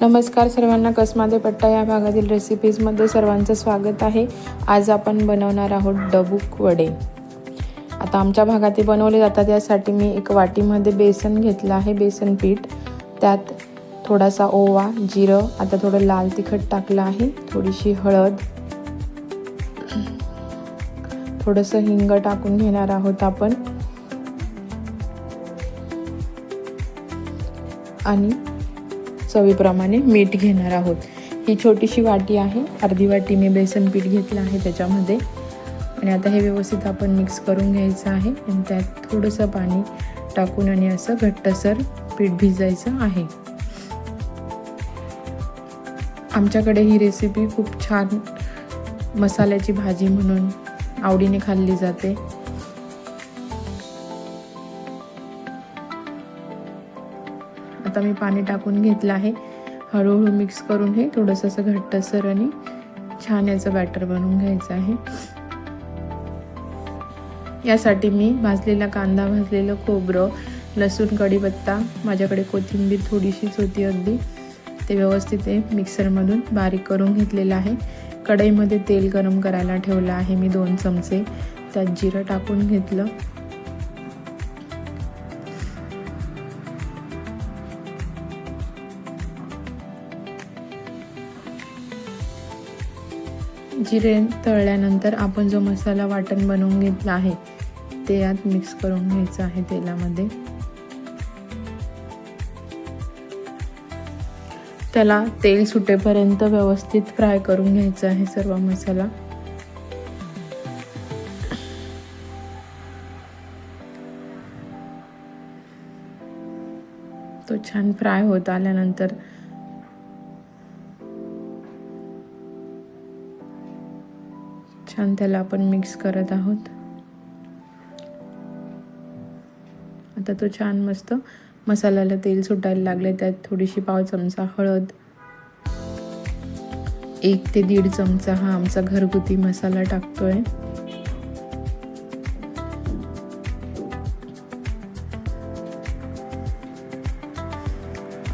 नमस्कार सर्वांना कसमादे पट्टा या भागातील रेसिपीजमध्ये सर्वांचं स्वागत आहे. आज आपण बनवणार आहोत डबूक वडे. आता आमच्या भागात ते बनवले जातात यासाठी मी एक वाटीमध्ये बेसन घेतलं आहे बेसन पीठ. त्यात थोडासा ओवा जिरं आता थोडं लाल तिखट टाकलं आहे थोडीशी हळद. थोडंसं हिंग टाकून घेणार आहोत आपण. आणि चवीप्रमाणे मीठ घेणार आहोत. ही छोटीशी वाटी आहे. अर्धी वाटी मी बेसन पीठ घेतलं आहे त्याच्यामध्ये. आणि आता हे व्यवस्थित आपण मिक्स करून घ्यायचं आहे. आणि त्यात थोडंसं पाणी टाकून आणि असं घट्टसर पीठ भिजायचं आहे. आमच्याकडे ही रेसिपी खूप छान मसाल्याची भाजी म्हणून आवडीने खाल्ली जाते. आता मी पाणी टाकून घेतलं आहे. हळूहळू मिक्स करून हे थोडंसं असं घट्टसर आणि छान याचं बॅटर बनवून घ्यायचं आहे. यासाठी मी भाजलेला कांदा भाजलेलं खोबरं लसूण कढीपत्ता माझ्याकडे कोथिंबीर थोडीशीच होती अगदी. ते व्यवस्थित ते मिक्सरमधून बारीक करून घेतलेलं आहे. कढईमध्ये तेल गरम करायला ठेवलं आहे मी दोन चमचे. त्यात जिरं टाकून घेतलं. जिरे तळल्यानंतर आपण जो मसाला वाटण बनवून घेतला आहे ते यात मिक्स करून घ्यायचं आहे तेलामध्ये. त्याला तेल सुटेपर्यंत व्यवस्थित फ्राय करून घ्यायचं आहे सर्व मसाला. तो छान फ्राय होत आल्यानंतर छान त्याला आपण मिक्स करत आहोत. आता तो छान मस्त मसाल्याला तेल सुटायला लागले त्यात थोडीशी पाव चमचा हळद एक ते दीड चमचा हा आमचा घरगुती मसाला टाकतोय.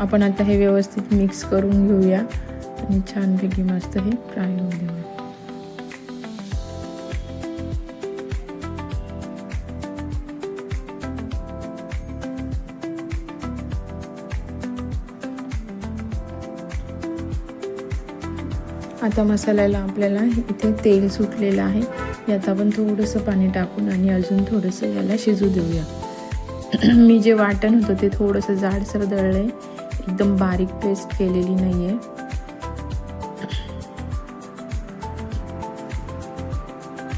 आपण आता हे व्यवस्थित मिक्स करून घेऊया आणि छानपैकी मस्त हे फ्राय होऊ देऊया. आता मसाल्याला आपल्याला इथे तेल सुटलेलं आहे. यात आपण थोडंसं पाणी टाकून आणि अजून थोडंसं याला शिजू देऊया. मी जे वाटण होतं ते थोडंसं जाडसर दळलं आहे एकदम बारीक पेस्ट केलेली नाही आहे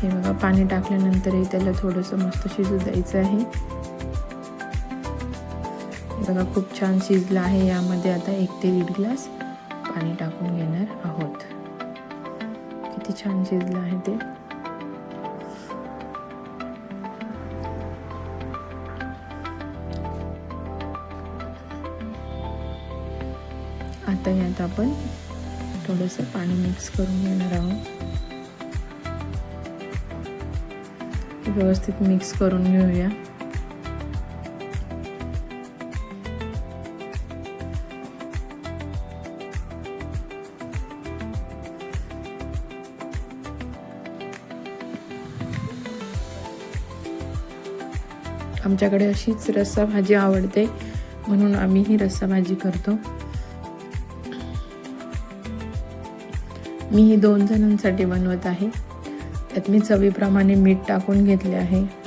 हे बघा पाणी टाकल्यानंतरही त्याला थोडंसं मस्त शिजू द्यायचं आहे. बघा खूप छान शिजलं आहे यामध्ये. आता एक ते दीड ग्लास पाणी टाकून घेणार आहोत. किती छान शिजलं आहे ते. आता यात आपण थोडंसं पाणी मिक्स करून घेणार आहोत. व्यवस्थित मिक्स करून घेऊया. आमच्याकडे अशीच रस्सा भाजी आवडते म्हणून आम्ही ही रस्सा भाजी करतो. मी ही दोन जणांसाठी बनवत आहे. त्यात मी चवीप्रमाणे मीठ टाकून घेतले आहे.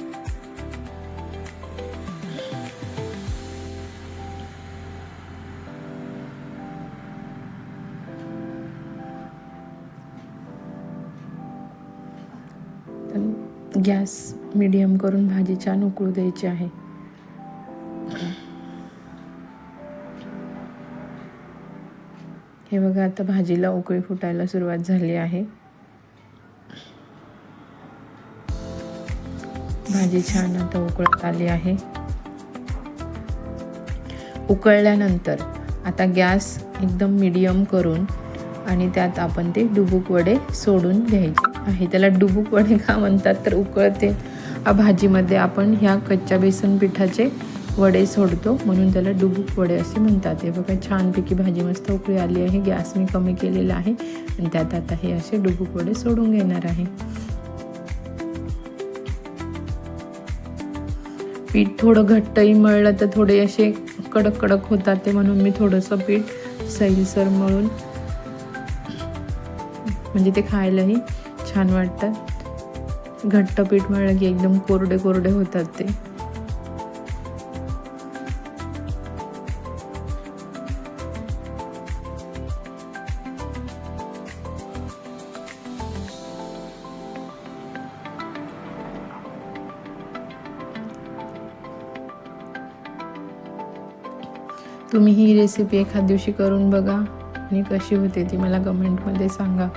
गॅस मिडियम करून भाजी छान उकळू द्यायची आहे. हे बघा आता भाजीला उकळी फुटायला सुरुवात झाली आहे. भाजी छान आता उकळत आली आहे. उकळल्यानंतर आता गॅस एकदम मिडियम करून आणि त्यात आपण ते डुबुक वडे सोडून घ्यायचे. आहे. त्याला डुबुक वडे का म्हणतात तर उकळते. भाजीमध्ये आपण ह्या कच्च्या बेसन पिठाचे वडे सोडतो. म्हणून त्याला डुबूक वडे असे म्हणतात. हे बघा छानपैकी भाजी मस्त उकळी आली आहे. गॅस मी कमी केलेला आहे. आणि त्यात आता हे असे डुबूक वडे सोडून घेणार आहे. पीठ थोडं घट्टही मळलं तर थोडे असे कडक कडक होतात ते म्हणून मी थोडंसं पीठ सैलसर मळून म्हणजे ते खायलाही छान वाटतात घट्ट पीठ मळलं की एकदम कोरडे कोरडे होतात ते. तुम्ही ही रेसिपी एखाद दिवशी करून बघा आणि कशी होते ती मला कमेंटमध्ये सांगा.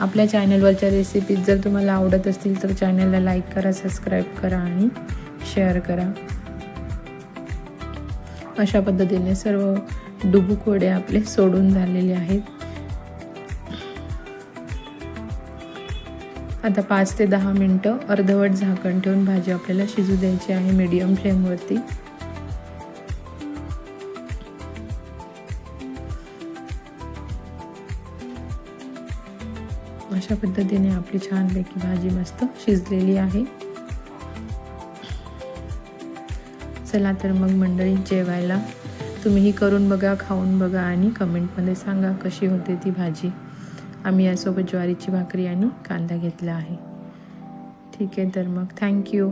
आपल्या चॅनलवरच्या रेसिपीज जर तुम्हाला आवडत असतील तर चॅनलला लाईक करा सबस्क्राईब करा आणि शेअर करा. अशा पद्धतीने सर्व डुबुकोडे आपले सोडून झालेले आहेत. आता पाच ते दहा मिनटं अर्धवट झाकण ठेवून भाजी आपल्याला शिजू द्यायची आहे मीडियम फ्लेमवरती अशा पद्धतीने आपली छानपैकी भाजी मस्त शिजलेली आहे. चला तर मग मंडळी जेवायला. तुम्हीही करून बघा खाऊन बघा आणि कमेंटमध्ये सांगा कशी होते ती भाजी. आम्ही यासोबत ज्वारीची भाकरी आणि कांदा घेतला आहे. ठीक आहे तर मग थँक्यू.